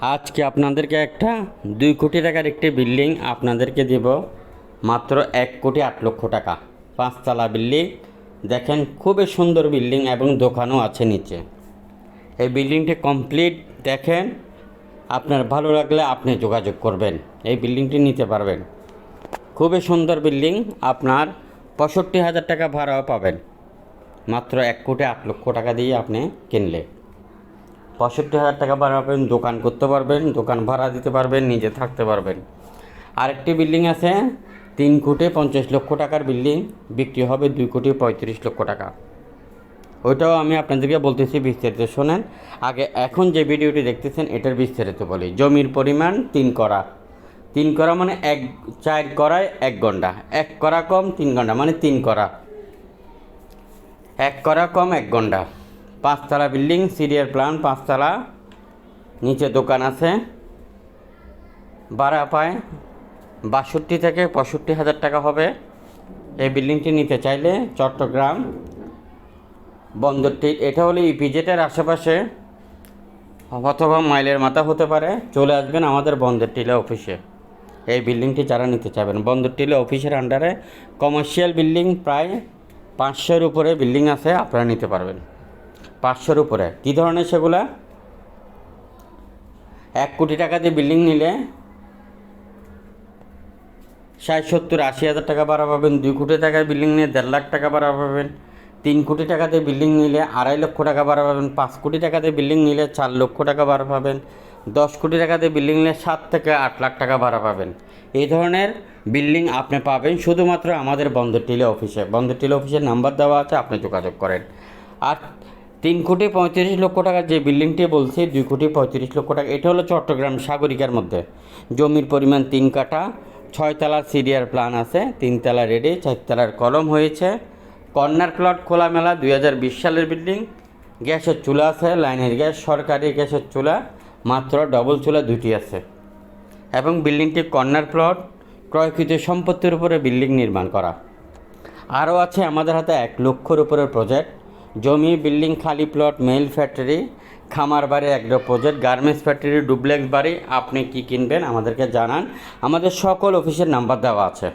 আজকে আপনাদেরকে একটা দুই কোটি টাকার একটি বিল্ডিং আপনাদেরকে দেব। মাত্র এক কোটি আট লক্ষ টাকা। পাঁচতলা বিল্ডিং। দেখেন, খুবই সুন্দর বিল্ডিং এবং দোকানও আছে নিচে। এই বিল্ডিংটি কমপ্লিট। দেখেন, আপনার ভালো লাগলে আপনি যোগাযোগ করবেন। এই বিল্ডিংটি নিতে পারবেন। খুবই সুন্দর বিল্ডিং। আপনার পঁয়ষট্টি হাজার টাকা ভাড়াও পাবেন। মাত্র এক কোটি আট লক্ষ টাকা দিয়ে আপনি কিনলে। পঁয়ষট্টি হাজার টাকা পাবেন, দোকান করতে পারবেন, দোকান ভাড়া দিতে পারবেন, নিজে থাকতে পারবেন। আরেকটি বিল্ডিং আছে, তিন কোটি পঞ্চাশ লক্ষ টাকার বিল্ডিং, বিক্রি হবে দুই কোটি পঁয়ত্রিশ লক্ষ টাকা। ওইটাও আমি আপনাদেরকে বলতেছি বিস্তারিত শোনেন। আগে এখন যে ভিডিওটি দেখতেছেন, এটার বিস্তারিত বলি। জমির পরিমাণ তিন করা তিন করা মানে এক, চার করায় এক ঘণ্টা। এক করা কম, তিন ঘণ্টা মানে তিন করা এক করা কম, এক ঘণ্টা। পাঁচতলা বিল্ডিং, সিরিয়াল প্ল্যান পাঁচতলা। নিচে দোকান আছে। ভাড়া পায় বাষট্টি থেকে পঁয়ষট্টি হাজার টাকা হবে। এই বিল্ডিংটি নিতে চাইলে চট্টগ্রাম বন্দরটি, এটা হলো ইপিজেটের আশেপাশে, অথবা মাইলের মাথা হতে পারে। চলে আসবেন আমাদের বন্দর টিলা অফিসে। এই বিল্ডিংটি যারা নিতে চাইবেন, বন্দর টিলা অফিসের আন্ডারে কমার্শিয়াল বিল্ডিং প্রায় পাঁচশোর উপরে বিল্ডিং আছে, আপনারা নিতে পারবেন। পাঁচশোর উপরে। কী ধরনের সেগুলা? এক কোটি টাকা দিয়ে বিল্ডিং নিলে ষাট সত্তর আশি হাজার টাকা ভাড়া পাবেন, দুই কোটি টাকার বিল্ডিং নিয়ে দেড় লাখ টাকা ভাড়া পাবেন, তিন কোটি টাকাতে বিল্ডিং নিলে আড়াই লক্ষ টাকা ভাড়া পাবেন, পাঁচ কোটি টাকাতে বিল্ডিং নিলে চার লক্ষ টাকা ভাড়া পাবেন, দশ কোটি টাকাতে বিল্ডিং নিলে সাত থেকে আট লাখ টাকা ভাড়া পাবেন। এই ধরনের বিল্ডিং আপনি পাবেন শুধুমাত্র আমাদের বন্দর টিলে অফিসে। বন্দর টিলে অফিসের নাম্বার দেওয়া আছে, আপনি যোগাযোগ করেন। আর তিন কোটি পঁয়ত্রিশ লক্ষ টাকার যে বিল্ডিংটি বলছি, দুই কোটি পঁয়ত্রিশ লক্ষ টাকা, এটা হলো চট্টগ্রাম সাগরিকার মধ্যে। জমির পরিমাণ তিন কাঠা ছয়তলার সিরিয়ার প্ল্যান আছে তিনতলা রেডি চারতলার কলম হয়েছে। কর্নার প্লট খোলামেলা, দুই হাজার বিশ সালের বিল্ডিং। গ্যাসের চুলা আছে, লাইনের গ্যাস, সরকারি গ্যাসের চুলা, মাত্র ডবল চুলা দুটি আছে। এবং বিল্ডিংটি কর্নার প্লট, ক্রয়কৃত সম্পত্তির উপরে বিল্ডিং নির্মাণ করা। আরও আছে আমাদের হাতে এক লক্ষর উপরের প্রজেক্ট। জমি, বিল্ডিং, খালি প্লট মেল ফ্যাক্টরি, খামার বাড়ি একটা প্রজেক্ট, গার্মেন্টস ফ্যাক্টরি, ডুপ্লেক্স বাড়ি, আপনি কি কিনবেন আমাদেরকে জানান। আমাদের সকল অফিসের নাম্বার দেওয়া আছে।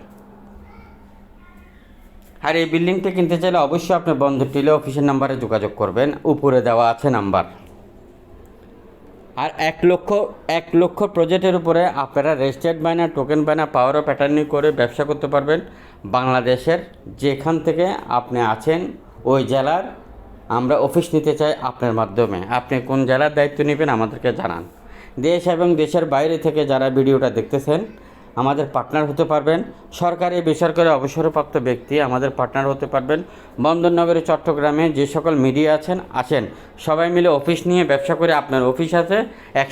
আর এই বিল্ডিংটা কিনতে চাইলে অবশ্যই আপনি বন্ধ টিলে অফিসের নাম্বারে যোগাযোগ করবেন। উপরে দেওয়া আছে নাম্বার। আর এক লক্ষ এক লক্ষ প্রজেক্টের উপরে আপনারা রেজিস্টার্ড বাইনা টোকেন বাইনা পাওয়ার অফ অ্যাটার্নি করে ব্যবসা করতে পারবেন। বাংলাদেশের যেখান থেকে আপনি আছেন, ওই জেলার আমরা অফিস নিতে চাই আপনার মাধ্যমে। আপনি কোন জেলার দায়িত্ব নেবেন আমাদেরকে জানান। দেশ এবং দেশের বাইরে থেকে যারা ভিডিওটা দেখতেছেন, আমাদের পার্টনার হতে পারবেন। সরকারি, বেসরকারি অবসরপ্রাপ্ত ব্যক্তি আমাদের পার্টনার হতে পারবেন। বন্দরনগরী, চট্টগ্রামে যে সকল মিডিয়া আছেন, আসেন। সবাই মিলে অফিস নিয়ে ব্যবসা করে আপনার অফিস আছে। এক